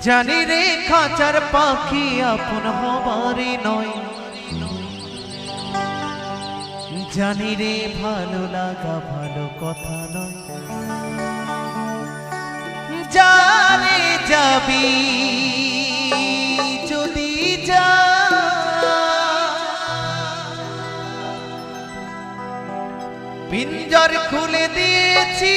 জানি রে খাঁচার পাখি আপন হবারে নয়। জানি রে ভালো লাগা ভালো কথা নয়। জানে যাবি, যদি যা। পিঞ্জর খুলে দিয়েছি।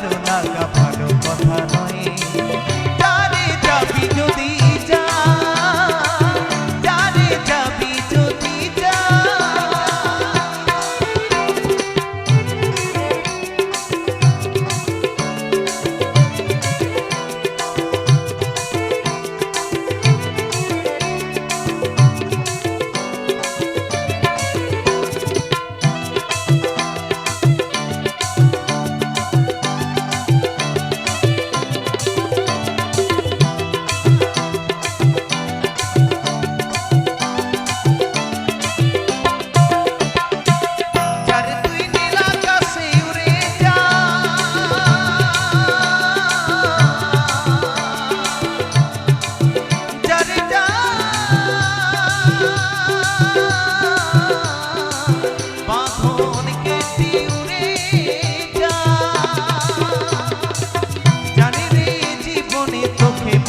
রে ভালো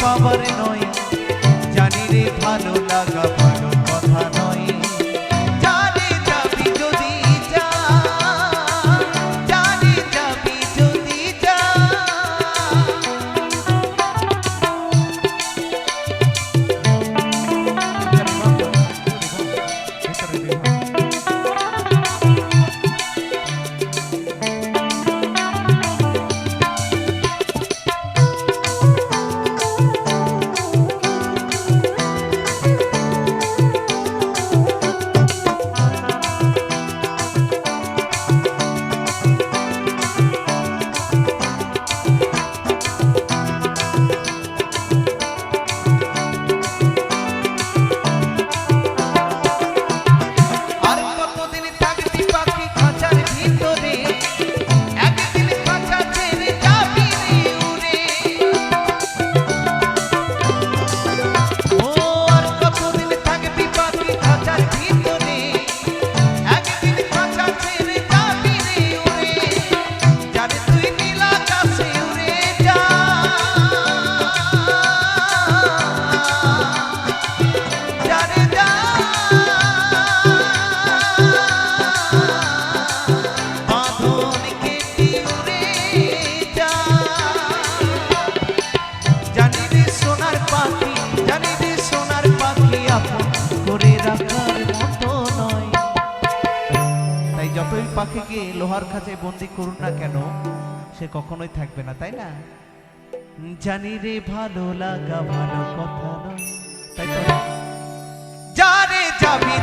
পাবার নয় জানি রে ভালো লাগা রাখার মতো নয় তাই যতই পাখিকে লোহার খাঁচায় বন্দি করুন না কেন, সে কখনোই থাকবে না, তাই না? জানি রে ভালো লাগা, ভালো কথা নয় তাই তো। যারে যাবি